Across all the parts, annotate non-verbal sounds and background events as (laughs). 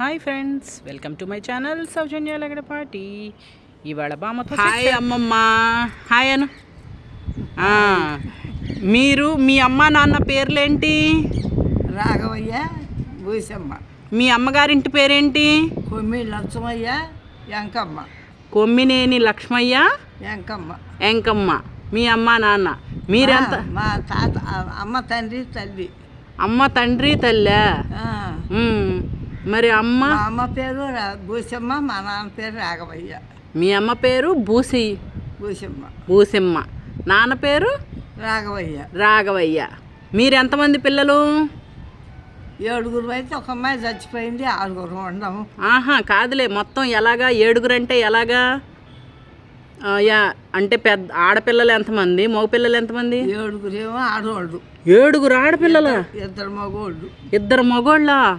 Hi friends welcome to my channel Sowjanya Lagadapati ఇవాళ బామ్మతో hi అమ్మమ్మ. హాయ్ అను. ఆ, మీరు మీ అమ్మ నాన్న పేర్లేంటి? రాఘవయ్య భూసమ్మ మీ అమ్మగారింటి పేరేంటి? కొమ్మి లచ్చమయ్య వెంకమ్మ కొమ్మినేని లక్ష్మయ్య? వెంకమ్మ ఎంకమ్మ. మీ అమ్మ నాన్న. మీరెంత? మా- తాత అమ్మ తండ్రి తల్లి. అమ్మ తండ్రి తల్లా. మరి అమ్మ? మా అమ్మ పేరు రా- భూసమ్మ మా నాన్న పేరు రాఘవయ్య. మీ అమ్మ పేరు బూసి భూసమ్మ బూసిమ్మ నాన్న పేరు? రాఘవయ్య. రాఘవయ్య. మీరెంతమంది పిల్లలు? ఏడుగురు అయితే ఒక అమ్మాయి చచ్చిపోయింది ఆరుగురు ఉండము ఆహా కాదులే మొత్తం ఎలాగా? ఏడుగురు అంటే ఎలాగా? ఆ, యా అంటే పెద్ద ఆడపిల్లలు ఎంతమంది? మగపిల్లలు ఎంతమంది? ఏడుగురు ఏమో ఆడవాళ్ళు ఏడుగురు ఆడపిల్లల? ఇద్దరు మగోళ్ళు. ఇద్దరు మగోళ్ళ?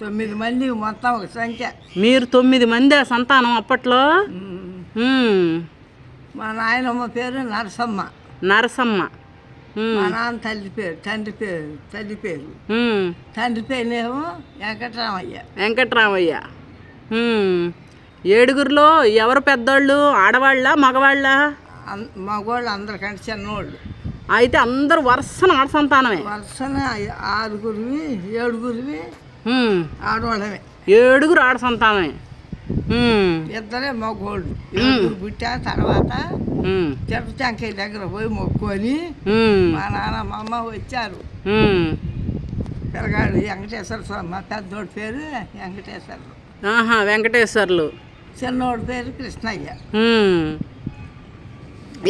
తొమ్మిది మంది మొత్తం ఒక సంఖ్య. మీరు తొమ్మిది మంది సంతానం అప్పట్లో? మా నాయనమ్మ పేరు నరసమ్మ. నరసమ్మ. మా నాన్న తల్లి పేరు తండ్రి పేరు తల్లి పేరు. తండ్రి పేరేమో వెంకటరామయ్య. వెంకట్రామయ్య. ఏడుగురిలో ఎవరు పెద్దోళ్ళు? ఆడవాళ్ళ? మగవాళ్ళ? మగవాళ్ళు అందరికంటే చిన్నవాళ్ళు అయితే అందరు వరుసన ఆడ సంతానమే. వరుసన ఆరుగురివి ఏడుగురివి ఆడవాళ్ళమే. ఏడుగురు ఆడ సంతానమే. ఇద్దరే మగవాళ్ళు ఏడుగురు పుట్టా తర్వాత తిరుపతి దగ్గర పోయి మొక్కుకొని ఉమ్, మా నాన్న మా అమ్మ వచ్చారు. పిల్లగాడు వెంకటేశ్వర స్వామి మా పెద్దోడి పేరు వెంకటేశ్వరరావు ఆహా వెంకటేశ్వర్లు. చిన్నోడి పేరు కృష్ణయ్య.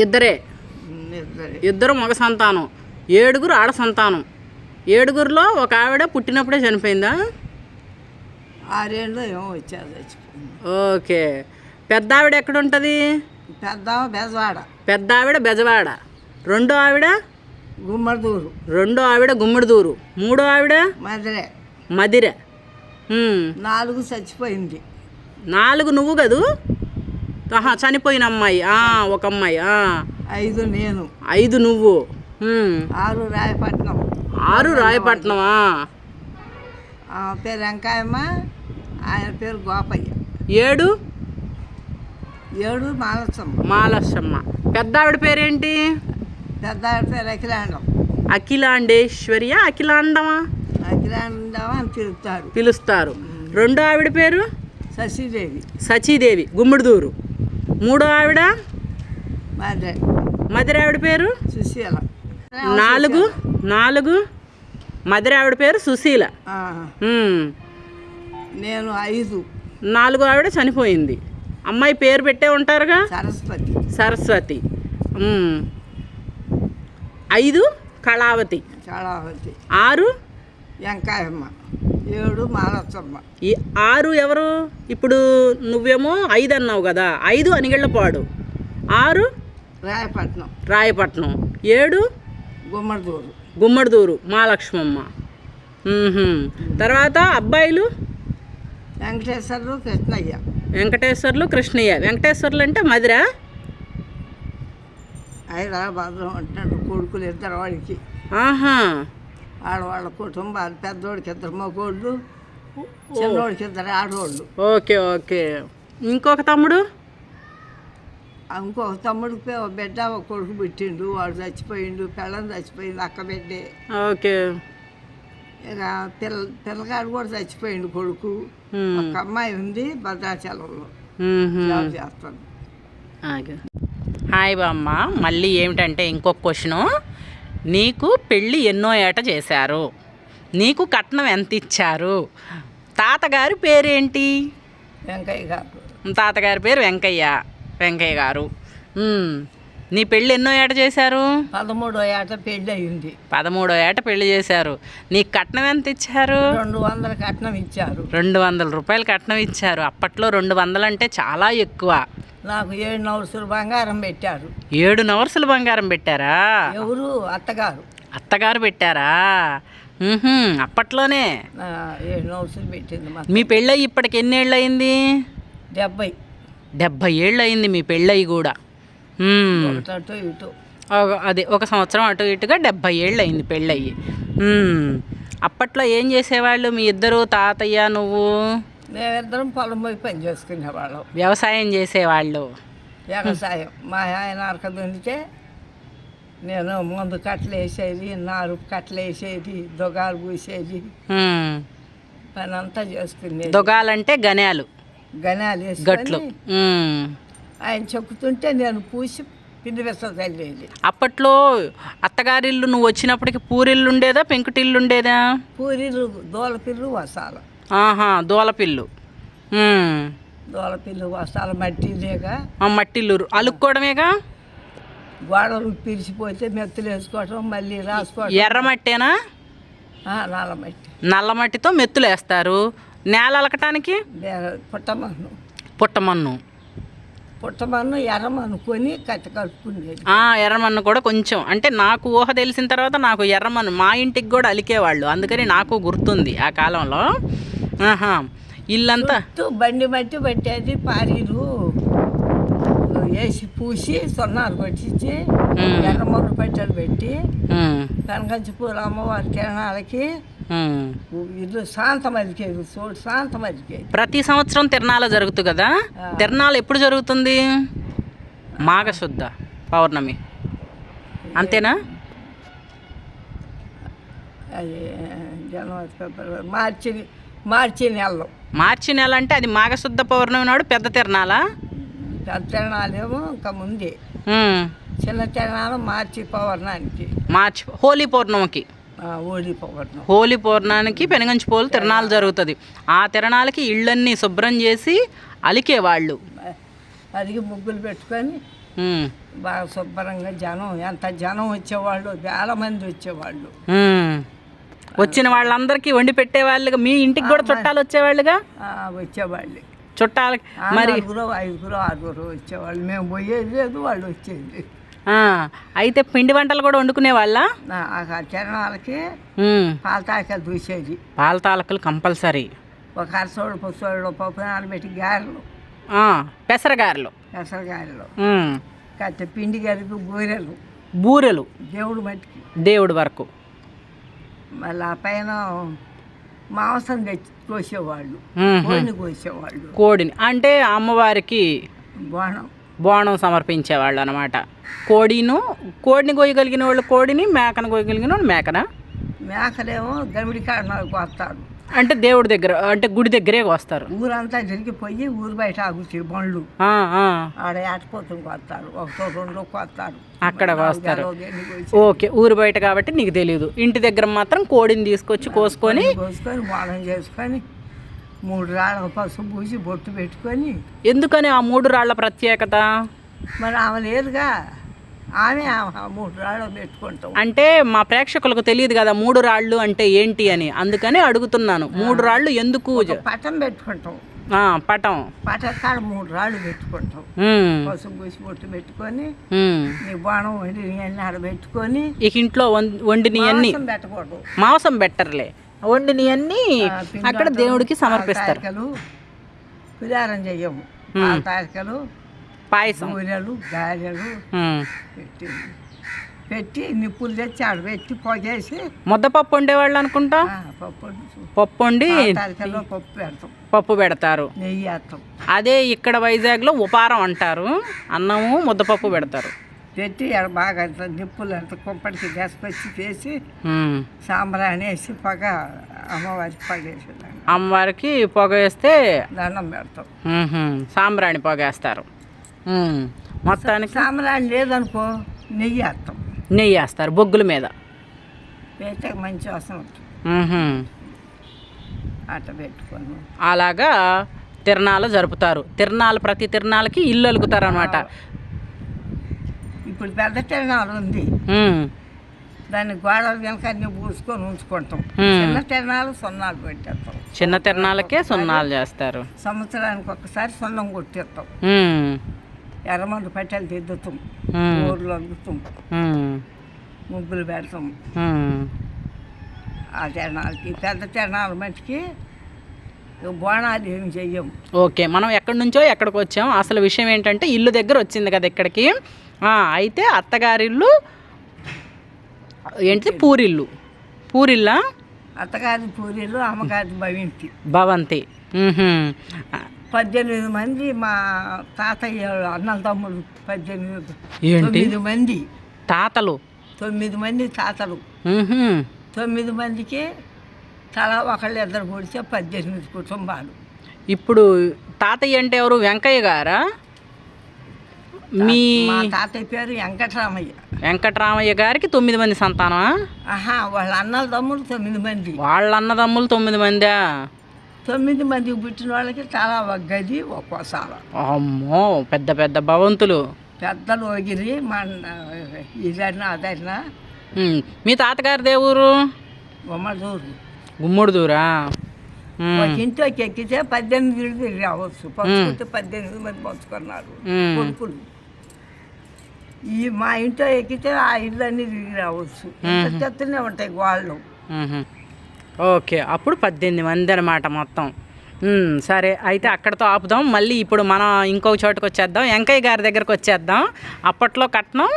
ఇద్దరే. ఇద్దరే మగ సంతానం ఏడుగురు ఆడ సంతానం. ఏడుగురిలో ఒక ఆవిడ పుట్టినప్పుడే చనిపోయిందా? ఆరేళ్ళు ఏమో వచ్చారు ఓకే. పెద్ద ఆవిడ ఎక్కడ ఉంటుంది పెద్ద బెజవాడ. పెద్ద ఆవిడ బెజవాడ. రెండో ఆవిడ? గుమ్మడిదూరు. రెండో ఆవిడ గుమ్మడిదూరు. మూడో ఆవిడ? మధురే మదిర. ఉమ్. నాలుగు చచ్చిపోయింది. నాలుగు నువ్వు కదూ? ఆహా చనిపోయిన అమ్మాయి. ఆ, ఒక అమ్మాయి. ఆ. ఐదు నేను. ఐదు నువ్వు. ఆరు రాయపట్నం. ఆరు రాయపట్నమా? ఆమె పేరు వెంకాయమ్మ ఆయన పేరు గోపయ్య. ఏడు? ఏడు మాలసమ్మ. మాలక్షమ్మ పెద్ద ఆవిడ పేరేంటి? పెద్ద ఆవిడ పేరు అఖిలాండం. అఖిలాండేశ్వర్య అఖిలాండమా? అఖిలాండం అని పిలుస్తారు. పిలుస్తారు. రెండో ఆవిడ పేరు? శశిదేవి సచీదేవి గుమ్మడిదూరు. మూడో ఆవిడ? మధురే ఆవిడ పేరు? సుశీల. నాలుగు. నాలుగు. మదిర ఆవిడ పేరు సుశీల. నేను ఐదు. నాలుగో ఆవిడ చనిపోయింది. అమ్మాయి పేరు పెట్టే ఉంటారుగా? సరస్వతి. సరస్వతి. ఐదు కళావతి. చాలావతి ఆరు? వెంకాయమ్మ ఏడు మాలసమ్మ ఈ ఆరు ఎవరు? ఇప్పుడు నువ్వేమో ఐదు అన్నావు కదా ఐదు అనిగళ్ళపాడు. ఆరు? రాయపట్నం. రాయపట్నం. ఏడు? గుమ్మడిదూరు. గుమ్మడిదూరు మహాలక్ష్మమ్మ. తర్వాత అబ్బాయిలు? వెంకటేశ్వరులు కృష్ణయ్య. వెంకటేశ్వర్లు కృష్ణయ్య. వెంకటేశ్వర్లు అంటే మదిరా హైదరాబాద్లో ఉంటున్నాడు కొడుకులు ఇద్దరు వాడికి. ఆహా. ఆడవాళ్ళ కుటుంబాలు పెద్దోడికి ఇద్దరు మగోళ్ళు చిన్నోడికి ఇద్దరు ఆడవాళ్ళు ఓకే ఓకే. ఇంకొక తమ్ముడు? ఇంకొక తమ్ముడికి ఒక బిడ్డ ఒక కొడుకు పుట్టిండు వాడు చచ్చిపోయిండు పిల్లం చచ్చిపోయింది అక్క బిడ్డే. ఓకే. ఇక పిల్ల పిల్లగాడు కూడా చచ్చిపోయిండు కొడుకు. ఒక అమ్మాయి ఉంది భద్రాచలంలో. జాబ్ చేస్తాను. హాయ్ బామ్మ. మళ్ళీ ఏమిటంటే ఇంకొక క్వశ్చను. నీకు పెళ్ళి ఎన్నో ఏట చేశారు. నీకు కట్నం ఎంత ఇచ్చారు? తాతగారి పేరేంటి? వెంకయ్య గారు. తాతగారి పేరు వెంకయ్య వెంకయ్య గారు. నీ పెళ్ళి ఎన్నో ఏట చేశారు? పదమూడో ఏట పెళ్ళి అయింది. పదమూడో ఏట పెళ్ళి చేశారు. నీకు కట్నం ఎంత ఇచ్చారు? రెండు వందల కట్నం ఇచ్చారు. రెండు వందల రూపాయలు కట్నం ఇచ్చారు. అప్పట్లో రెండు వందలు అంటే చాలా ఎక్కువ. నాకు ఏడు నవసులు బంగారం పెట్టారు. ఏడు నవర్సులు బంగారం పెట్టారా? ఎవరు? అత్తగారు. అత్తగారు పెట్టారా? అప్పట్లోనే? ఏడు నవసులు పెట్టింది మా పెళ్ళయి ఇప్పటికి ఎన్నేళ్ళు అయింది డెబ్బై డెబ్భై ఏళ్ళు అయింది మీ పెళ్ళయి కూడా. అదే ఒక సంవత్సరం అటు ఇటుగా డెబ్భై ఏళ్ళు అయింది పెళ్ళయి. మ్మ్. అప్పట్లో ఏం చేసేవాళ్ళు మీ ఇద్దరు తాతయ్య నువ్వు? మేమిద్దరం పొలం పోయి పని చేసుకునేవాళ్ళం వ్యవసాయం చేసేవాళ్ళు. వ్యవసాయం. మా ఆయన అరక దున్నితే నేను ముందు కట్టలు వేసేది నారు కట్టలు వేసేది దొగాలు పూసేది. పని అంతా చేసుకునేది. దొగాలంటే గన్యాలు గనాలు గట్లు. ఆయన చెక్కుతుంటే నేను పూసి పిండి వెస చల్లేది అప్పట్లో అత్తగారిల్లు నువ్వు వచ్చినప్పటికి పూరిల్లు ఉండేదా పెంకుటిల్లు ఉండేదా? పూరీలు దోలపిల్లు వసాలు. ఆహా దోలపిల్లు. దోలపిల్లు మట్టి ఆ మట్టిల్లు అలుక్కోవడమేగా? గోడలు పిలిచిపోతే మెత్తులు వేసుకోవటం మళ్ళీ రాసుకోవటం. ఎర్రమట్టేనా ఆ, నల్ల మట్టి. నల్లమట్టితో మెత్తులు వేస్తారు నేల అలకటానికి? పుట్టమన్ను. పుట్టమన్ను. పుట్టమన్ను ఎర్రమన్ను కొని కట్టి కలుపుకునేది. ఆ, ఎర్రమన్ను కూడా కొంచెం. అంటే నాకు ఊహ తెలిసిన తర్వాత నాకు ఎర్రమన్ను మా ఇంటికి కూడా అలికేవాళ్ళు. అందుకని నాకు గుర్తుంది ఆ కాలంలో. ఆహా. ఇల్లంతా బండి మట్టి పట్టేది పారీలు. వేసి పూసి సున్నాలు కొట్టించి మ్మ్. ఎర్రమన్ను పట్టెలు పెట్టి ఉమ్, కనకంచపూర్ అమ్మవారి కిరణాలకి ఉమ్. ఇల్లు శాంతం అలికేది చోటు శాంతం అలికేది ప్రతి సంవత్సరం తిరణాలు జరుగుతుంది కదా. తిరణాలు ఎప్పుడు జరుగుతుంది? మాఘశుద్ధ పౌర్ణమి. అంతేనా? అది జనవరి ఫిబ్రవరి మార్చి మార్చి నెలలో. మార్చి నెల అంటే అది మాఘశుద్ధ పౌర్ణమి నాడు పెద్ద తిరణాలా తిరణాలేమో ఇంకా ముందే. చిన్న తిరణాలు మార్చి పౌర్ణానికి. మార్చి హోలీ పౌర్ణమికి. ఓడి పౌర్ణం హోలీ పౌర్ణానికి పెనుగంచి పోలు తిరణాలు జరుగుతుంది. ఆ తిరణాలకి ఇళ్ళన్నీ శుభ్రం చేసి అలికేవాళ్ళు అదిగి ముగ్గులు పెట్టుకొని బాగా శుభ్రంగా జనం ఎంత జనం వచ్చేవాళ్ళు వేల మంది వచ్చేవాళ్ళు. వచ్చిన వాళ్ళందరికీ వండి పెట్టేవాళ్ళుగా మీ ఇంటికి కూడా చుట్టాలు వచ్చేవాళ్ళుగా? వచ్చేవాళ్ళు. చుట్టాలకి మరి ఐదుగురు ఆరుగురు వచ్చేవాళ్ళు. మేము పోయేది లేదు వాళ్ళు వచ్చేది. అయితే పిండి వంటలు కూడా వండుకునే వాళ్ళ? తిరణాలకి పాలతాక దూసేది. పాల తాలకులు కంపల్సరీ. ఒక అరసోడు పుసోడు పప్పు నానబెట్టి గారెలు. పెసరగారెలు పెసర గారెలు. ఉమ్, కట్ట పిండి గరికి బూరెలు. బూరెలు. దేవుడు మట్టికి. దేవుడి వరకు. మళ్ళీ ఆ పైన మాంసం తెచ్చి కోసేవాళ్ళు. కోడిని కోసేవాళ్ళు. కోడిని. అంటే అమ్మవారికి బోనం. బోనం సమర్పించేవాళ్ళు అనమాట కోడిను కోడిని కోయగలిగిన వాళ్ళు కోడిని మేకను కోయగలిగిన వాళ్ళు మేకన? మేకలేమో గమిడి కారణాలకు వస్తారు అంటే దేవుడి దగ్గర అంటే గుడి దగ్గరే వస్తారు. ఊరంతా తిరిగిపోయి ఊరు బయట ఆగుతాయి బండ్లు. ఆడ ఏటపోతుకు వస్తారు ఒకటో రెండో వస్తారు అక్కడ వస్తారు. ఓకే ఊరు బయట కాబట్టి నీకు తెలియదు ఇంటి దగ్గర మాత్రం కోడిని తీసుకొచ్చి కోసుకొని కోసుకొని బోనం చేసుకొని మూడు రాళ్ళ పసుపు పూసి బొట్టు పెట్టుకొని ఎందుకని ఆ మూడు రాళ్ళ ప్రత్యేకత? మరి ఆమె లేదుగా. ఆమె మూడు రాళ్ళు పెట్టుకుంటాం. అంటే మా ప్రేక్షకులకు తెలియదు కదా మూడు రాళ్ళు అంటే ఏంటి అని. అందుకని అడుగుతున్నాను మూడు రాళ్ళు ఎందుకు పటం పెట్టుకుంటాం. పటం పటం. కాడ మూడు రాళ్ళు పెట్టుకుంటాం. పసుపు పూసి బొట్టు పెట్టుకొని. నీ బాణం వండి అన్నీ ఆడ పెట్టుకొని ఇక ఇంట్లో వం- వండినవన్నీ మాంసం పెట్టకూడదు. మాంసం బెట్టర్లే వండినవన్నీ ఆ, పిండి అక్కడ దేవుడికి సమర్పిస్తారు. పుదారం చెయ్యము. తారికలు పాయసం. బూరెలు గారెలు. పెట్టి పెట్టి నిప్పులు తెచ్చి ఆడ పెట్టి పొగేసి ముద్దపప్పు వండేవాళ్ళు అనుకుంటా? పప్పు. పప్పు వండి పప్పు పెడతాం. పప్పు పెడతారు. నెయ్యి వేస్తాం. అదే ఇక్కడ వైజాగ్లో ఉపారం అంటారు. అన్నము ముద్దపప్పు పెడతారు. పెట్టి ఆడ బాగా అంత నిప్పులు అంత కుంపటికి గసపచ్చి చేసి. సాంబ్రాణి వేసి పొగ అమ్మవారికి పగేసి అమ్మవారికి పొగ వేస్తే దండం పెడతాం. సాంబ్రాణి పొగేస్తారు. మొత్తానికి సాంబ్రాణి లేదనుకో నెయ్యి వేస్తాం. నెయ్యి వేస్తారు బొగ్గుల మీద. వేస్తే మంచి వాసన. అట్ట పెట్టుకొని. అలాగా తిరణాలు జరుపుతారు. తిరణాలు ప్రతి తిరణాలకి ఇల్లు అలుగుతారు అనమాట ఇప్పుడు పెద్ద తిరణాలు ఉంది. దాన్ని గోడల వెనక అన్ని పూసుకొని ఉంచుకుంటాం. చిన్న తిరణాలు సున్నాలు పెట్టేస్తాం. చిన్న తిరణాలకే సున్నాలు చేస్తారు. సంవత్సరానికి ఒకసారి సున్నం కొట్టేస్తాం. ఎర్రమందు పట్టెలు దిద్దుతాం. ఊర్లు అద్దుతాం ఉమ్. ముగ్గులు పెడతాం. ఆ తిరణాలకి పెద్ద తిరణాల మట్టికి బోనాలు చెయ్యం. ఓకే మనం ఎక్కడి నుంచో ఎక్కడికి వచ్చాం అసలు విషయం ఏంటంటే ఇల్లు దగ్గర వచ్చింది కదా ఇక్కడికి. అయితే అత్తగారిల్లు ఏంటిది? పూరిల్లు. పూరిల్లా. అత్తగారి పూరీలు అమ్మగారి భవింతి. భవంతి. పద్దెనిమిది మంది మా తాతయ్య అన్నల తమ్ముడు పద్దెనిమిది? తొమ్మిది మంది. తాతలు? తొమ్మిది మంది తాతలు. తొమ్మిది మందికి తలా ఒకళ్ళు ఇద్దరు పుడితే పద్దెనిమిది కుటుంబాలు. ఇప్పుడు తాతయ్య అంటే ఎవరు? వెంకయ్య గారా? మీ మా తాతయ్య పేరు వెంకటరామయ్య. వెంకటరామయ్య గారికి తొమ్మిది మంది సంతానమా? ఆహా వాళ్ళ అన్నల తమ్ముడు తొమ్మిది మంది. వాళ్ళ అన్నదమ్ములు తొమ్మిది మందా? తొమ్మిది మందికి పుట్టిన వాళ్ళకి తలా ఒక గది ఒక సాల. అమ్మో పెద్ద పెద్ద భవంతులు. పెద్దలు ఒగిరి మా ఇదన్నా అదన్నా మ్మ్. మీ తాతగారి దేవురు బొమ్మదూరు గుమ్మడి దూరా ఒక ఇంట్లోకి ఎక్కితే పద్దెనిమిది ఇళ్ళు తిరిగి రావచ్చు. పంచుకుంటే పద్దెనిమిది మంది పంచుకున్నారు. కొడుకులు. ఈ మా ఇంట్లో ఎక్కితే ఆ ఇల్లు అన్ని తిరిగి రావచ్చు. చెత్తనే ఉంటాయి గోళ్ళు ఓకే అప్పుడు పద్దెనిమిది మంది అనమాట మొత్తం. సరే అయితే అక్కడతో ఆపుదాం. మళ్ళీ ఇప్పుడు మనం ఇంకొక చోటుకు వచ్చేద్దాం. వెంకయ్య గారి దగ్గరకు వచ్చేద్దాం. అప్పట్లో కట్నం?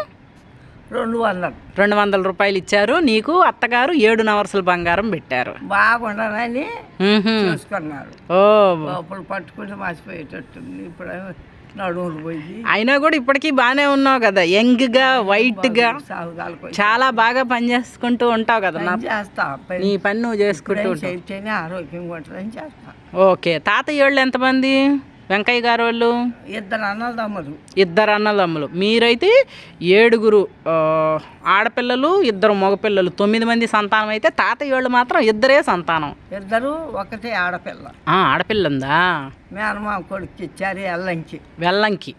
రెండు వందలు. రెండు వందల రూపాయలు ఇచ్చారు. నీకు అత్తగారు ఏడు నవర్సుల బంగారం పెట్టారు. మ్మ్హ్మ్. చూసుకున్నారు. ఓ. అప్పుడు పట్టుకుంటే మర్చిపోయేటట్టుంది. ఇప్పుడు నడుములు పోయి. అయినా కూడా ఇప్పటికీ బాగానే ఉన్నావు కదా యంగ్గా వైట్గా చాలా బాగా పని చేసుకుంటూ ఉంటావు కదా నా చేస్తా పని నీ పని నువ్వు చేసుకుంటూ ఆరోగ్యంగా ఉంటుందని చేస్తా. ఓకే తాతయ్య వాళ్ళు ఎంతమంది? వెంకయ్య గారు వాళ్ళు? ఇద్దరు అన్నదమ్ములు ఇద్దరు అన్నదమ్ములు మీరైతే ఏడుగురు ఆడపిల్లలు ఇద్దరు మగపిల్లలు. తొమ్మిది మంది సంతానం అయితే తాతయ్య వాళ్ళు మాత్రం ఇద్దరే సంతానం. ఇద్దరు ఒకటే ఆడపిల్ల. ఆడపిల్ల ఉందా మేనమా కొడుకు ఇచ్చారు ఎల్లంకి. వెల్లంకి.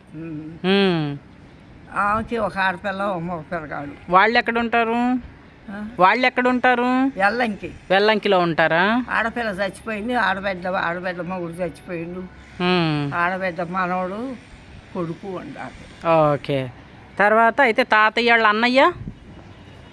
ఆమెకి ఒక ఆడపిల్ల ఒక మగ పిల్లగాడు వాళ్ళు ఎక్కడ ఉంటారు? వాళ్ళు ఎక్కడ ఉంటారు ఎల్లంకి వెల్లంకిలో ఉంటారా? ఆడపిల్ల చచ్చిపోయింది ఆడబిడ్డ ఆడబిడ్డ మగుడు చచ్చిపోయిండు. ఆడబిడ్డ మనవడు కొడుకు ఉండాలి ఓకే. తర్వాత అయితే తాతయ్య వాళ్ళ అన్నయ్య?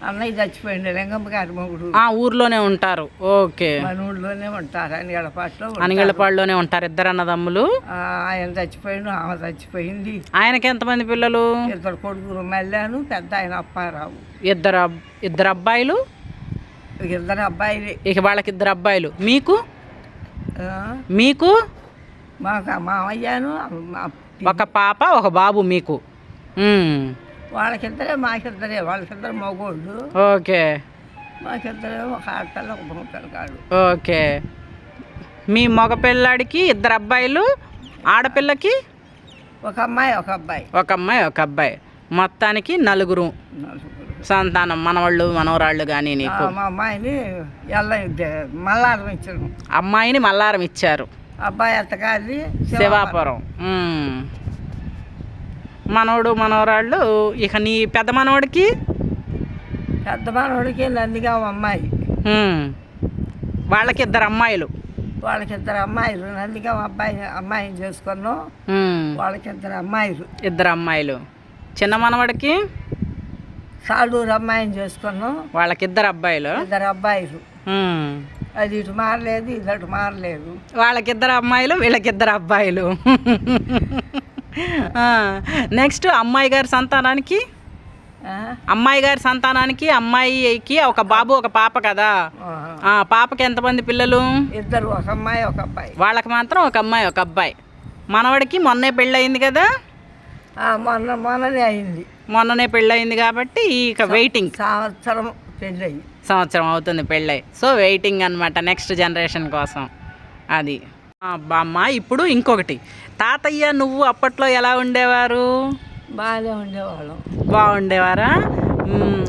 అన్నయ్య చచ్చిపోయిండు లింగమ్మ గారి మగుడు. ఆ ఊర్లోనే ఉంటారు. ఓకే. మన ఊళ్ళోనే ఉంటారు అని ఎడపాట్లో అనిగళ్ళపాడులోనే ఉంటారు ఇద్దరు అన్నదమ్ములు ఆయన చచ్చిపోయిండు ఆమె చచ్చిపోయింది. ఆయనకి ఎంతమంది పిల్లలు? ఇద్దరు కొడుకులు మళ్ళాను పెద్ద ఆయన అప్పారావు. ఇద్దరు అబ్- ఇద్దరు అబ్బాయిలు? ఇద్దరు అబ్బాయిలు. ఇక వాళ్ళకి ఇద్దరు అబ్బాయిలు. మీకు? ఆ, మీకు? మాకు మామయ్యాను మా ఒక పాప ఒక బాబు మీకు. వాళ్ళకిద్దరే మాకిద్దరే. వాళ్ళకిద్దరు మగోళ్ళు. ఓకే. మాకిద్దరే ఒక ఆడపిల్ల ఒక మగ పిల్లగాడు. ఓకే. మీ మగ పిల్లాడికి ఇద్దరు అబ్బాయిలు ఆడపిల్లకి? ఒక అమ్మాయి ఒక అబ్బాయి. ఒక అమ్మాయి ఒక అబ్బాయి. మొత్తానికి నలుగురు. సంతానం మనవాళ్ళు మనవరాళ్ళు కానీ నీకు? మా అమ్మాయిని మల్లారం ఇచ్చాను అమ్మాయిని మల్లారం ఇచ్చారు. అబ్బాయి అత్తగారి శివాపురం. మనవడు మనవరాళ్ళు ఇక నీ పెద్ద మనవడికి? పెద్ద మనవడికి నందిగా అమ్మాయి. వాళ్ళకి ఇద్దరు అమ్మాయిలు. వాళ్ళకిద్దరు అమ్మాయిలు. నందిగా అబ్బాయి అమ్మాయిని చేసుకున్నాం. ఉమ్. వాళ్ళకిద్దరు అమ్మాయిలు. ఇద్దరు అమ్మాయిలు. చిన్న మనవడికి? సాలూరు అమ్మాయిని చేసుకున్నాం. వాళ్ళకి ఇద్దరు అబ్బాయిలు. ఇద్దరు అబ్బాయిలు. అది ఇటు మారలేదు ఇది అటు మారలేదు. వాళ్ళకిద్దరు అమ్మాయిలు వీళ్ళకిద్దరు అబ్బాయిలు. (laughs) నెక్స్ట్ అమ్మాయి గారి సంతానానికి? అమ్మాయి గారి సంతానానికి అమ్మాయికి ఒక బాబు ఒక పాప కదా. ఆ పాపకి ఎంతమంది పిల్లలు? ఇద్దరు ఒక అమ్మాయి ఒక అబ్బాయి. వాళ్ళకి మాత్రం ఒక అమ్మాయి ఒక అబ్బాయి. మనవడికి మొన్నే పెళ్ళయింది కదా? మొన్న మొన్ననే అయింది. మొన్ననే పెళ్ళయింది కాబట్టి ఇక వెయిటింగ్ సంవత్సరం పెళ్ళయి సంవత్సరం అవుతుంది పెళ్ళై. సో వెయిటింగ్ అనమాట నెక్స్ట్ జనరేషన్ కోసం. అది. ఆ, బామ్మ ఇప్పుడు ఇంకొకటి. తాతయ్య నువ్వు అప్పట్లో ఎలా ఉండేవారు? బాగానే ఉండేవాళ్ళం. బాగుండేవారా?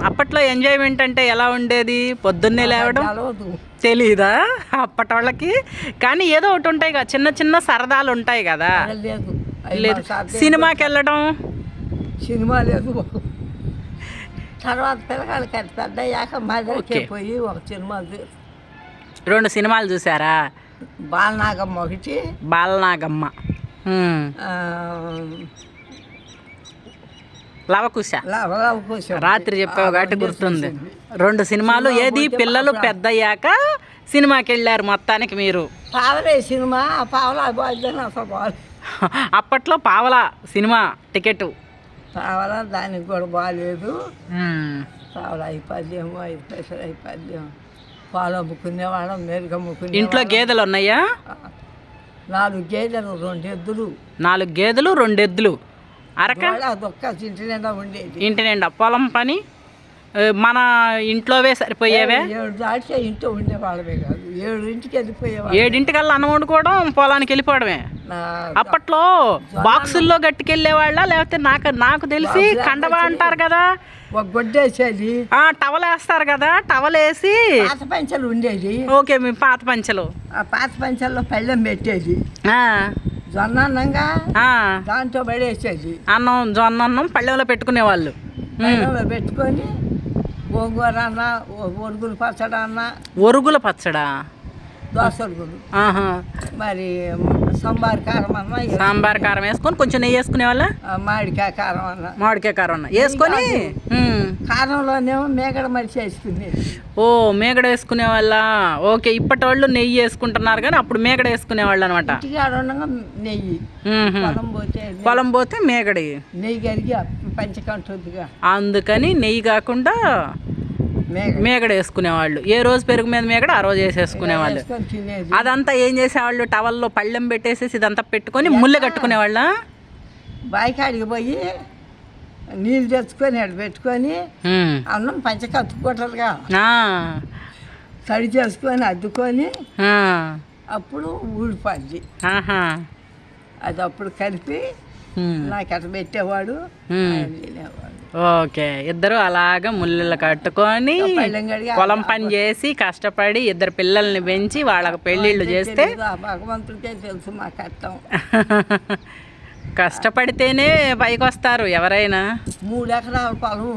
అప్పట్లో ఎంజాయ్మెంట్ అంటే ఎలా ఉండేది? పొద్దున్నే లేవడం? తెలీదా? అప్పటి వాళ్ళకి? కానీ ఏదో ఒకటి ఉంటాయి కదా చిన్న చిన్న సరదాలు ఉంటాయి కదా. లేదు. సినిమాకి వెళ్ళడం? సినిమా లేదు. తర్వాత పిల్లగాళ్ళకి పెద్ద మదర్కే. పోయి ఒక సినిమా రెండు సినిమాలు చూసారా? బాలనాగమ్మ ఒకటి. బాలనాగమ్మ. లవకుశ. లవ లవ కోసం రాత్రి చెప్పావు కాబట్టి గుర్తుంది. రెండు సినిమాలు ఏది? పిల్లలు పెద్దయ్యాక సినిమాకి వెళ్ళారు మొత్తానికి మీరు. పావలే సినిమా పావలా అప్పట్లో పావలా సినిమా టికెట్. పావలా దానికి కూడా బాగాలేదు పావలా ఐదు పద్యం ఐదు పైసలు ఐదు పద్యం పాలు అమ్ముకునేవాళ్ళం మెరుగు అమ్ముకునే ఇంట్లో గేదెలు ఉన్నాయా? నాలుగు గేదెలు రెండు ఎద్దులు నాలుగు గేదెలు రెండు ఎద్దులు అరక అదొక్క ఇంటి నిండా ఉండేది. ఇంటి నిండా పొలం పని మన ఇంట్లోవే సరిపోయేవే? ఏడు దాటితే ఇంట్లో ఉండేవాళ్ళమే కాదు. ఏడు ఇంటికి వెళ్ళిపోయేవాళ్ళు ఏడింటికల్లా అన్నం వండుకోవడం పొలానికి వెళ్ళిపోవడమే. అప్పట్లో బాక్సుల్లో గట్టుకెళ్ళేవాళ్ళ? లేకపోతే నాకు నాకు తెలిసి కండవా అంటారు కదా? గొడ్డేసేది. ఆ టవల్ వేస్తారు కదా టవల్ వేసి పాత పంచలు ఉండేది. ఓకే మీ పాత పంచలు. ఆ పాత పంచల్లో పళ్ళెం పెట్టేది. ఆ, జొన్న అన్నంగా ఆ, దాంట్లో పడేసేది. అన్నం జొన్న అన్నం పళ్ళెంలో పెట్టుకునేవాళ్ళు. పళ్ళెంలో పెట్టుకొని గోంగూర అన్న ఒరుగులు పచ్చడి అన్న ఒరుగుల పచ్చడా? దోసరుగులు మరి సాంబార్ కారం అన్న సాంబార్ కారం వేసుకొని కొంచెం నెయ్యి వేసుకునే వాళ్ళ? మామిడికాయ కారం అన్న. మామిడికాయ కారం అన్న. వేసుకొని. కారంలోనేమో మేగడ మరిచి వేసుకునేది ఓ మేగడ వేసుకునే వాళ్ళ? ఓకే ఇప్పటి వాళ్ళు నెయ్యి వేసుకుంటున్నారు కానీ అప్పుడు మేగడ వేసుకునే వాళ్ళు అనమాట నెయ్యి. పొలం పోతే పొలం పోతే మేగడి. నెయ్యి కరిగి పంచకంటుందిగా అందుకని నెయ్యి కాకుండా మేగడ వేసుకునేవాళ్ళు. ఏ రోజు పెరుగు మీద మేగడ ఆ రోజు వేసేసుకునేవాళ్ళు. అదంతా ఏం చేసేవాళ్ళు? టవల్లో పళ్ళెం పెట్టేసేసి ఇదంతా పెట్టుకొని ముళ్ళె కట్టుకునేవాళ్ళ? బాయికాడికి పోయి నీళ్ళు తెచ్చుకొని ఆడ పెట్టుకొని. అన్నం పంచకత్తుకోటలుగా ఆ, తడి చేసుకొని అద్దుకొని అప్పుడు ఆహా. అది అప్పుడు కలిపి. నాకు అట్ట పెట్టేవాడు ఓకే. ఇద్దరు అలాగా ముళ్ళలు కట్టుకొని పొలం పని చేసి కష్టపడి ఇద్దరు పిల్లల్ని పెంచి వాళ్ళకి పెళ్ళిళ్ళు చేస్తే భగవంతుడికే తెలుసు మా కష్టం (laughs) కష్టపడితేనే పైకి వస్తారు ఎవరైనా. మూడు ఎకరాల పొలం.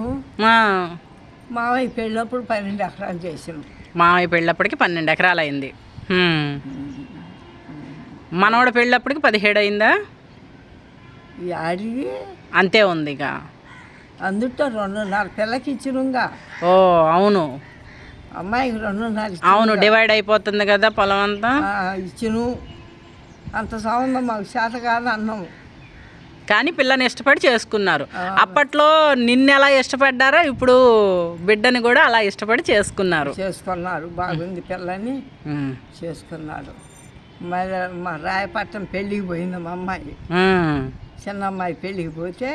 ఆ, మామయ్య పెళ్ళప్పుడు పన్నెండు ఎకరాలు చేసినాం మామయ్య పెళ్ళప్పటికి పన్నెండు ఎకరాలు అయింది. మనవడు పెళ్ళప్పటికి పదిహేడు అయిందా? అడిగి అంతే ఉంది ఇక అందుట్లో రెండున్నర పిల్లకి ఇచ్చినుగా ఓ అవును. అమ్మాయికి రెండున్నర అవును డివైడ్ అయిపోతుంది కదా పొలం అంతా. ఇచ్చిను అంత సంబంధం మాకు చేత కాదు అన్నాము. కానీ పిల్లని ఇష్టపడి చేసుకున్నారు. అప్పట్లో నిన్ను ఎలా ఇష్టపడ్డారో ఇప్పుడు బిడ్డని కూడా అలా ఇష్టపడి చేసుకున్నారు. చేసుకున్నారు. బాగుంది పిల్లని. ఉమ్. చేసుకున్నాడు మరి మా రాయపట్నం పెళ్ళికి పోయింది మా అమ్మాయి. చిన్న అమ్మాయి పెళ్ళికి పోతే.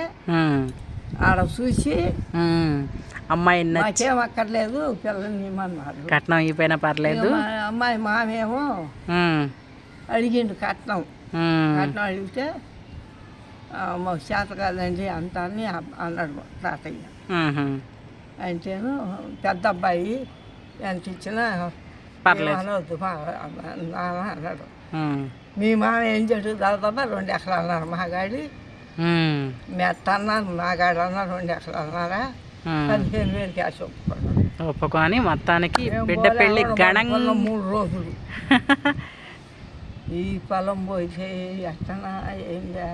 ఆడ చూసి. అమ్మాయి మాకేం అక్కర్లేదు పిల్లని ఇమ్మన్నారు కట్నం అయిపోయినా పర్లేదు అమ్మాయి మామేమో. అడిగిండు కట్నం. కట్నం అడిగితే "ఆ, మాకు చేత కాదండి అంత అని అన్నాడు తాతయ్య. అంటేను పెద్ద అబ్బాయి ఎంత ఇచ్చినా పర్లేదు. అన్నాడు. మీ మామ ఏం చెట్టు దాదాపు రెండు ఎకరాలు అన్నారు మాగాడి. మెత్త అన్నారు మాగాడు అన్నారు రెండు ఎకరాలు అన్నారా. పదిహేను వేలు క్యాష్ ఒప్పుకున్నాడు ఒప్పుకొని మొత్తానికి మేము బిడ్డ పెళ్ళి గణంగా మూడు రోజులు. (laughs) ఈ పొలం పోతే ఎట్టనా ఏందా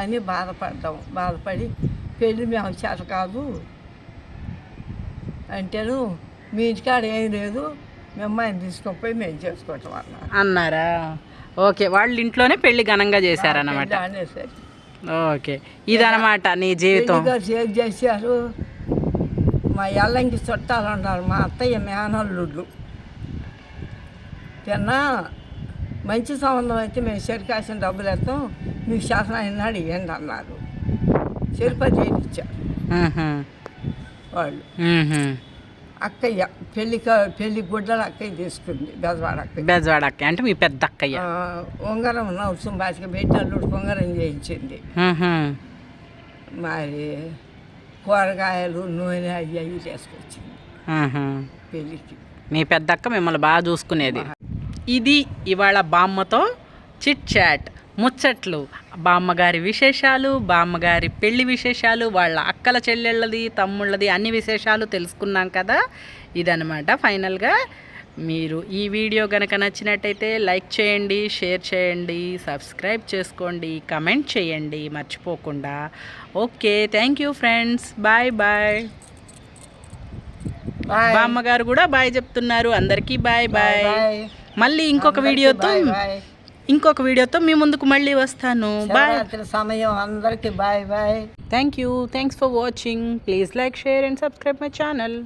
అని బాధపడ్డాం. బాధపడి పెళ్ళి మేము చేత కాదు. అంటేను మీ ఇంటికాడ ఏం లేదు మీ అమ్మాయిని తీసుకొని మేము చేసుకోవటం అన్నారు. అన్నారా? ఓకే వాళ్ళ ఇంట్లోనే పెళ్ళి ఘనంగా చేశారన్నమాట. ఓకే ఇదన్నమాట నీ జీవితం. చేశారు? మా ఎల్లంకి చుట్టాలు ఉన్నారు మా అత్తయ్య మేనల్లుళ్ళు. తిన్నా మంచి సంబంధం అయితే మేము చెరికాసిన డబ్బులు వేస్తాం మీకు శాసనం అయినాడు ఇవ్వండి అన్నారు. తిరుపతి ఇచ్చారు. వాళ్ళు. అక్కయ్య పెళ్ళి పెళ్ళి గుడ్డలు అక్కయ్య తీసుకుంది బెజవాడ అక్కయ్య. బెజవాడక్క అంటే మీ పెద్ద అక్కయ్య. ఉంగరం నవసం బాసిక పెట్టి అల్లుడికి ఉంగరం చేయించింది. మరి కూరగాయలు నూనె అవి అవి తీసుకొచ్చింది. పెళ్ళికి. మీ పెద్దక్క మిమ్మల్ని బాగా చూసుకునేది. ఇది ఇవాళ బామ్మతో చిట్ చాట్. ముచ్చట్లు. బామ్మగారి విశేషాలు బామ్మగారి పెళ్ళి విశేషాలు వాళ్ళ అక్కల చెల్లెళ్ళది తమ్ముళ్ళది అన్ని విశేషాలు తెలుసుకున్నాం కదా? ఇదనమాట ఫైనల్గా మీరు ఈ వీడియో కనుక నచ్చినట్టయితే లైక్ చేయండి షేర్ చేయండి సబ్స్క్రైబ్ చేసుకోండి కమెంట్ చేయండి మర్చిపోకుండా. Okay thank you friends. Bye bye. బామ్మగారు కూడా బాయ్ చెప్తున్నారు. అందరికీ బాయ్ బాయ్ మళ్ళీ ఇంకొక వీడియోతో ఇంకొక వీడియోతో మీ ముందుకు మళ్ళీ వస్తాను. బాయ్ సమయం. అందరికీ bye bye thank you thanks for watching please like share and subscribe my channel